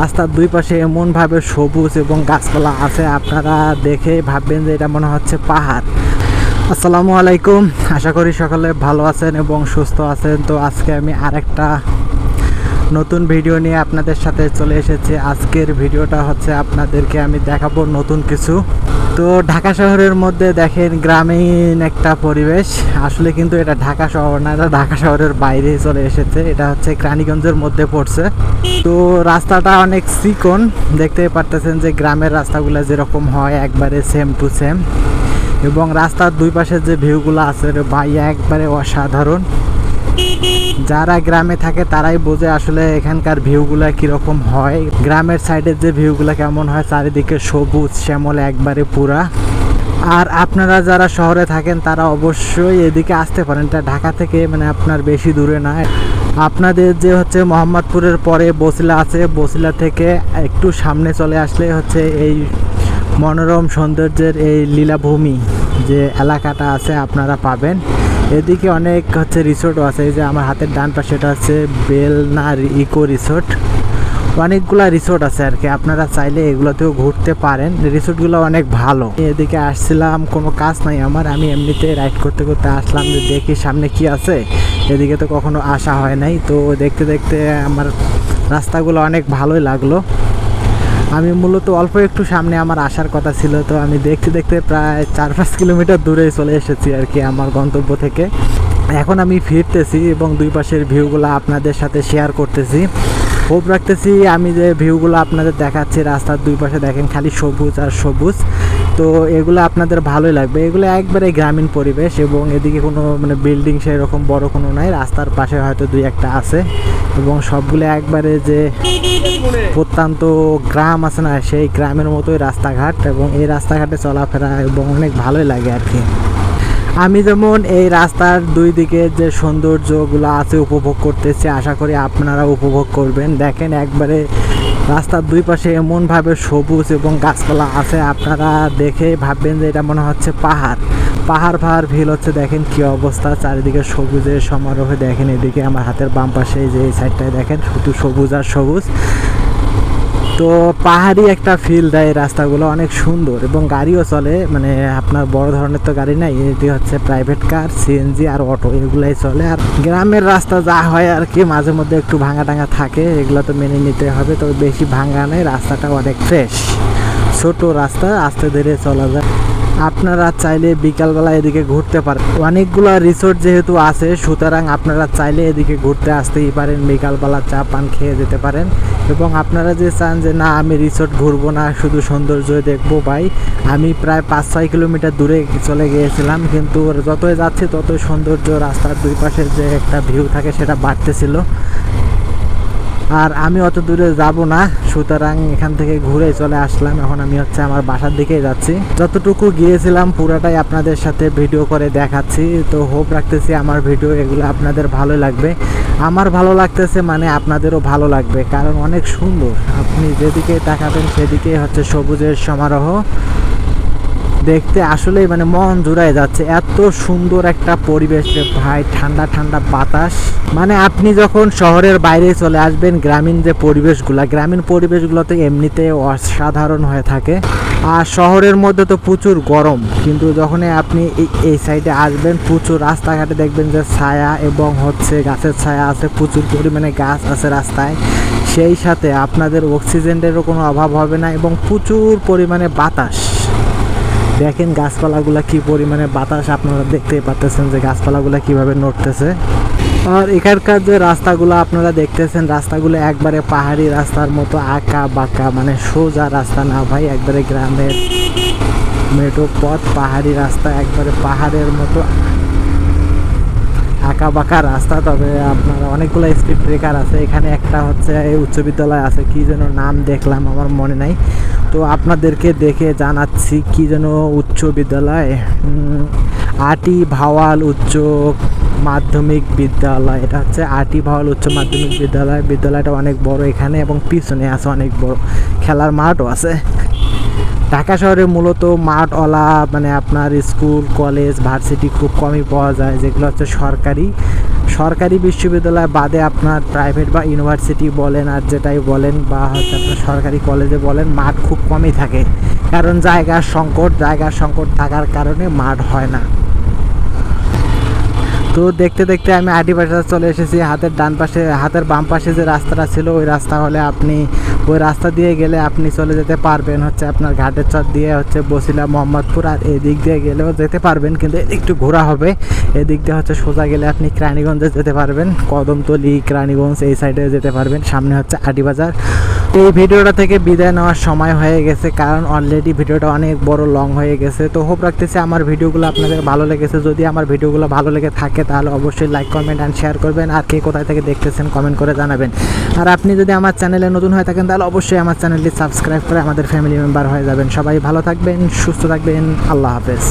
রাস্তার দুই পাশে এমনভাবে সবুজ এবং গাছপালা আছে, আপনারা দেখে ভাববেন যে এটা মনে হচ্ছে পাহাড়। আসসালামু আলাইকুম, আশা করি সকলে ভালো আছেন এবং সুস্থ আছেন। তো আজকে আমি আরেকটা নতুন ভিডিও নিয়ে আপনাদের সাথে চলে এসেছি। আজকের ভিডিওটা হচ্ছে আপনাদেরকে আমি দেখাবো নতুন কিছু। তো ঢাকা শহরের মধ্যে দেখেন গ্রামীণ একটা পরিবেশ। আসলে কিন্তু এটা ঢাকা শহর না, এটা ঢাকা শহরের বাইরে চলে এসেছে। এটা হচ্ছে ক্রানীগঞ্জের মধ্যে পড়ছে। তো রাস্তাটা অনেক চিকন। দেখতে পারতেছেন যে গ্রামের রাস্তাগুলো যেরকম হয়, একবারে সেম টু সেম এবং রাস্তার দুই পাশের যে ভিউগুলো আছে ভাই একবারে অসাধারণ। যারা গ্রামে থাকে তারাই বোঝে আসলে এখানকার ভিউগুলো কীরকম হয়। গ্রামের সাইডের যে ভিউগুলো কেমন হয়, চারিদিকে সবুজ শ্যামল একবারে পুরা। আর আপনারা যারা শহরে থাকেন, তারা অবশ্যই এদিকে আসতে পারেন। এটা ঢাকা থেকে মানে আপনার বেশি দূরে না আপনাদের যে হচ্ছে মোহাম্মদপুরের পরে বসিলা আছে, বসিলা থেকে একটু সামনে চলে আসলে হচ্ছে এই মনোরম সৌন্দর্যের এই লীলাভূমি যে এলাকাটা আছে, আপনারা পাবেন। এদিকে অনেক হচ্ছে রিসোর্টও আছে, এই যে আমার হাতের ডান পাশে এটা হচ্ছে বেলনা ইকো রিসোর্ট অনেকগুলা রিসোর্ট আছে আর কি, আপনারা চাইলে এগুলোতেও ঘুরতে পারেন। রিসোর্টগুলো অনেক ভালো। এদিকে আসছিলাম, কোনো কাজ নাই আমার, আমি এমনিতে রাইড করতে করতে আসলাম যে দেখি সামনে কি আছে। এদিকে তো কখনো আসা হয় নাই, তো দেখতে দেখতে আমার রাস্তাগুলো অনেক ভালোই লাগল। আমি মূলত অল্প একটু সামনে আমার আসার কথা ছিল, তো আমি দেখতে দেখতে প্রায় চার পাঁচ কিলোমিটার দূরে চলে এসেছি আর কি আমার গন্তব্য থেকে। এখন আমি ফিরতেছি এবং দুই পাশের ভিউগুলো আপনাদের সাথে শেয়ার করতেছি। হোপ রাখতেছি, আমি যে ভিউগুলো আপনাদের দেখাচ্ছি, রাস্তার দুই পাশে দেখেন খালি সবুজ আর সবুজ। তো এগুলো আপনাদের ভালোই লাগবে। এগুলো একবারে গ্রামীণ পরিবেশ এবং এদিকে কোনো মানে বিল্ডিং সেরকম বড় কোনো নাই। রাস্তার পাশে হয়তো দুই একটা আছে এবং সবগুলো একবারে যে প্রত্যন্ত গ্রাম আছে না, সেই গ্রামের মতোই রাস্তাঘাট এবং এই রাস্তাঘাটে চলাফেরা এবং অনেক ভালোই লাগে আর কি। আমি যেমন এই রাস্তার দুই দিকে যে সৌন্দর্যগুলো আছে উপভোগ করতেছি, আশা করি আপনারা উপভোগ করবেন। দেখেন একবারে রাস্তার দুই পাশে এমনভাবে সবুজ এবং গাছপালা আছে, আপনারা দেখে ভাববেন যে এটা মনে হচ্ছে পাহাড়। পাহাড় পাহাড় ভিল হচ্ছে, দেখেন কি অবস্থা। চারিদিকে সবুজের সমারোহে, দেখেন এদিকে আমার হাতের বাম পাশে যে এই সাইডটায় দেখেন, শুধু সবুজ আর সবুজ। তো পাহাড়ি একটা ফিল দেয় রাস্তাগুলো, অনেক সুন্দর এবং গাড়িও চলে মানে আপনার বড় ধরনের তো গাড়ি নাই, এটি হচ্ছে প্রাইভেট কার সিএনজি আর অটো এগুলাই চলে। আর গ্রামের রাস্তা যা হয় আর কি, মাঝে মধ্যে একটু ভাঙা টাঙা থাকে, এগুলো তো মেনে নিতে হবে, তবে বেশি ভাঙা নেই, রাস্তাটা অনেক ফ্রেশ ছোট রাস্তা, আস্তে ধীরে চলা যায়। আপনারা চাইলে বিকালবেলা এদিকে ঘুরতে পারেন। অনেকগুলো রিসোর্ট যেহেতু আছে, সুতরাং আপনারা চাইলে এদিকে ঘুরতে আসতেই পারেন, বিকালবেলা চা পান খেয়ে যেতে পারেন। এবং আপনারা যে চান যে, না, আমি রিসোর্ট ঘুরবো না, শুধু সৌন্দর্য দেখব ভাই। আমি প্রায় পাঁচ ছয় কিলোমিটার দূরে চলে গিয়েছিলাম, কিন্তু যতই যাচ্ছি ততই সৌন্দর্য রাস্তার দুই পাশের যে একটা ভিউ থাকে সেটা বাড়তেছিল। আর আমি অত দূরে যাব না, সুতরাং এখান থেকে ঘুরে চলে আসলাম। এখন আমি হচ্ছে আমার বাসার দিকেই যাচ্ছি। যতটুকু গিয়েছিলাম, পুরাটাই আপনাদের সাথে ভিডিও করে দেখাচ্ছি। তো হোপ রাখতেছি আমার ভিডিও এগুলো আপনাদের ভালো লাগবে। আমার ভালো লাগতেছে মানে আপনাদেরও ভালো লাগবে, কারণ অনেক সুন্দর। আপনি যেদিকে তাকাবেন সেদিকে হচ্ছে সবুজের সমারোহ। দেখতে আসলেই মানে মন জুড়ায় যাচ্ছে। এত সুন্দর একটা পরিবেশ ভাই, ঠান্ডা ঠান্ডা বাতাস। মানে আপনি যখন শহরের বাইরে চলে আসবেন, গ্রামীণ যে পরিবেশগুলো, গ্রামীণ পরিবেশগুলো তো এমনিতে অসাধারণ হয়ে থাকে। আর শহরের মধ্যে তো প্রচুর গরম, কিন্তু যখনই আপনি এই সাইডে আসবেন, প্রচুর রাস্তাঘাটে দেখবেন যে ছায়া এবং হচ্ছে গাছের ছায়া আছে, প্রচুর পরিমাণে গাছ আছে রাস্তায়। সেই সাথে আপনাদের অক্সিজেনেরও কোনো অভাব হবে না এবং প্রচুর পরিমাণে বাতাস। দেখেন গাছপালাগুলো কি পরিমাণে বাতাস আপনারা দেখতেই পাচ্ছেন যে গাছপালাগুলো কীভাবে নড়তেছে। আর এখানকার যে রাস্তাগুলো আপনারা দেখতেছেন, রাস্তাগুলো একবারে পাহাড়ি রাস্তার মতো আঁকা বাঁকা মানে সোজা রাস্তা না ভাই, একবারে গ্রামের মেঠো পথ, পাহাড়ি রাস্তা, একবারে পাহাড়ের মতো আঁকা বাঁকা রাস্তা, তবে আপনার অনেকগুলো স্পিড ব্রেকার আছে। এখানে একটা হচ্ছে এই উচ্চ বিদ্যালয় আছে, কী যেন নাম দেখলাম, আমার মনে নাই। তো আপনাদেরকে দেখে জানাচ্ছি কি যেন উচ্চ বিদ্যালয় আটি ভাওয়াল উচ্চ মাধ্যমিক বিদ্যালয়। এটা হচ্ছে আটি ভাওয়াল উচ্চ মাধ্যমিক বিদ্যালয়। বিদ্যালয়টা অনেক বড় এখানে এবং পিছনে আছে অনেক বড়। খেলার মাঠও আছে। ঢাকা শহরে মূলত মাঠওয়ালা মানে আপনার স্কুল, কলেজ, ভার্সিটি খুব কমই পাওয়া যায়, যেগুলো হচ্ছে সরকারি। সরকারি বিশ্ববিদ্যালয় বাদে আপনার প্রাইভেট বা ইউনিভার্সিটি বলেন, আর যেটাই বলেন বা হচ্ছে আপনার সরকারি কলেজে বলেন, মাঠ খুব কমই থাকে। কারণ জায়গার সংকট জায়গার সংকট থাকার কারণে মাঠ হয় না। তো দেখতে দেখতে আমি আটি বাজার চলে এসেছি। হাতের ডান পাশে, হাতের বাম পাশে যে রাস্তাটা ছিল, ওই রাস্তা হলে আপনি, ওই রাস্তা দিয়ে গেলে আপনি চলে যেতে পারবেন। হচ্ছে আপনার ঘাটের চর দিয়ে হচ্ছে বসিলা, মোহাম্মদপুর আর এদিক দিয়ে গেলেও যেতে পারবেন, কিন্তু একটু ঘোরা হবে। এদিক দিয়ে হচ্ছে সোজা গেলে আপনি ক্রানীগঞ্জে যেতে পারবেন। কদমতলি ক্রানীগঞ্জ এই সাইডে যেতে পারবেন। সামনে হচ্ছে আটিবাজার এই ভিডিওটা থেকে বিদায় নেওয়ার সময় হয়ে গেছে, কারণ অলরেডি ভিডিওটা অনেক বড় লং হয়ে গেছে। তো হোপ রাখতেছি আমার ভিডিওগুলো আপনাদের ভালো লেগেছে। যদি আমার ভিডিওগুলো ভালো লেগে থাকে, তাহলে অবশ্যই লাইক কমেন্ট অ্যান্ড শেয়ার করবেন। আর কে কোথায় থেকে দেখতেছেন কমেন্ট করে জানাবেন। আর আপনি যদি আমার চ্যানেলে নতুন হয়ে থাকেন, তাহলে অবশ্যই আমার চ্যানেলটি সাবস্ক্রাইব করে আমাদের ফ্যামিলি মেম্বার হয়ে যাবেন। সবাই ভালো থাকবেন, সুস্থ থাকবেন। আল্লাহ হাফেজ।